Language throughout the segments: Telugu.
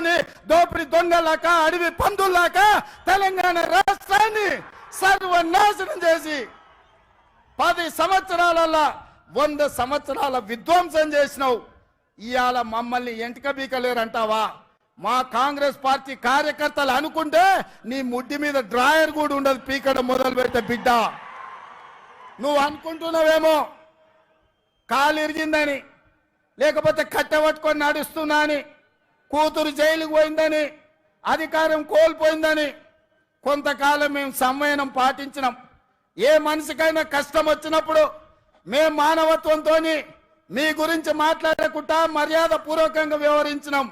పట్టుకొని దోపిడి దొంగలాక అడవి పందుల్లాక తెలంగాణ రాష్ట్రాన్ని సర్వనాశనం చేసి పది సంవత్సరాలలో వంద సంవత్సరాల విధ్వంసం చేసినావు. ఇవాళ మమ్మల్ని ఎంటిక బీకలేరంటావా? మా కాంగ్రెస్ పార్టీ కార్యకర్తలు అనుకుంటే నీ ముడ్డి మీద డ్రాయర్ కూడా ఉండదు పీకడం మొదలు పెడితే బిడ్డ. నువ్వు అనుకుంటున్నావేమో? కాలు ఇరిగిందని లేకపోతే కట్టె పట్టుకొని నడుస్తున్నా అని కూతురు జైలుకు పోయిందని అధికారం కోల్పోయిందని కొంతకాలం మేము సంవయనం పాటించినాం. ఏ మనిషికైనా కష్టం వచ్చినప్పుడు మేము మానవత్వంతో మీ గురించి మాట్లాడకుండా మర్యాద పూర్వకంగా వ్యవహరించినాం.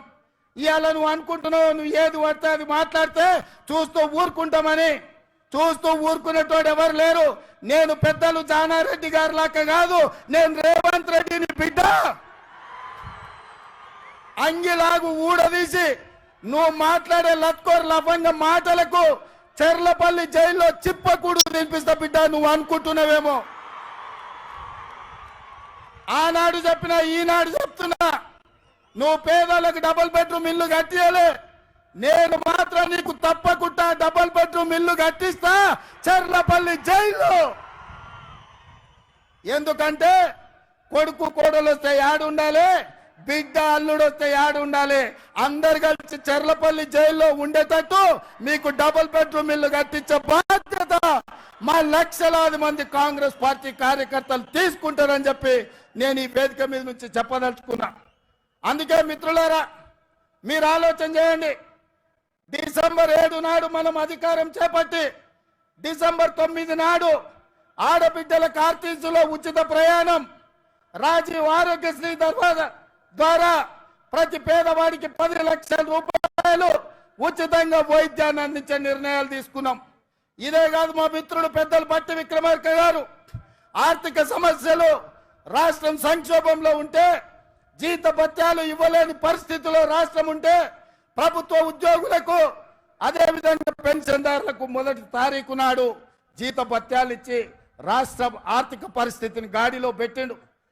ఇవాళ నువ్వు అనుకుంటున్నావు నువ్వు ఏది పడితే అది మాట్లాడితే చూస్తూ ఊరుకుంటామని. చూస్తూ ఊరుకునేటోడు ఎవరు లేరు. నేను పెద్దలు జానారెడ్డి గారి లాక్క కాదు నేను రేవంత్ రెడ్డిని బిడ్డ. అంగిలాగు ఊడదీసి నువ్వు మాట్లాడే లత్కోర్ లఫంగ మాటలకు చెర్లపల్లి జైల్లో చిప్పకూడు తినిపిస్తా బిడ్డ నువ్వు అనుకుంటున్నావేమో. ఆనాడు చెప్పిన ఈనాడు చెప్తున్నా. నువ్వు పేదలకు డబుల్ బెడ్రూమ్ ఇల్లు కట్టియలే. నేను మాత్రం నీకు తప్పకుండా డబుల్ బెడ్రూమ్ ఇల్లు కట్టిస్తా చెర్లపల్లి జైల్లో. ఎందుకంటే కొడుకు కోడలు వస్తే యాడు ఉండాలి బిడ్డ అల్లుడు వస్తే యాడు ఉండాలి. అందరు కలిసి చెర్లపల్లి జైల్లో ఉండేటట్టు మీకు డబుల్ బెడ్రూమ్ ఇల్లు కట్టించే బాధ్యత మా లక్షలాది మంది కాంగ్రెస్ పార్టీ కార్యకర్తలు తీసుకుంటారని చెప్పి నేను ఈ వేదిక మీద నుంచి చెప్పదలుచుకున్నా. అందుకే మిత్రులారా మీరు ఆలోచన చేయండి. డిసెంబర్ ఏడు నాడు మనం అధికారం చేపట్టి డిసెంబర్ తొమ్మిది నాడు ఆడబిడ్డల కార్తీసులో ఉచిత ప్రయాణం. రాజీవ్ ఆరోగ్యశ్రీ తర్వాత ద్వారా ప్రతి పేదవాడికి పది లక్షల రూపాయలు ఉచితంగా వైద్యాన్ని అందించే నిర్ణయాలు తీసుకున్నాం. ఇదే కాదు మా మిత్రుడు పెద్దలు పట్టి విక్రమార్క గారు ఆర్థిక సమస్యలు రాష్ట్రం సంక్షోభంలో ఉంటే జీత భత్యాలు ఇవ్వలేని పరిస్థితిలో రాష్ట్రం ఉంటే ప్రభుత్వ ఉద్యోగులకు అదే విధంగా పెన్షన్దారులకు మొదటి తారీఖు నాడు జీత భత్యాలు ఇచ్చి రాష్ట్ర ఆర్థిక పరిస్థితిని గాడిలో పెట్టిండు.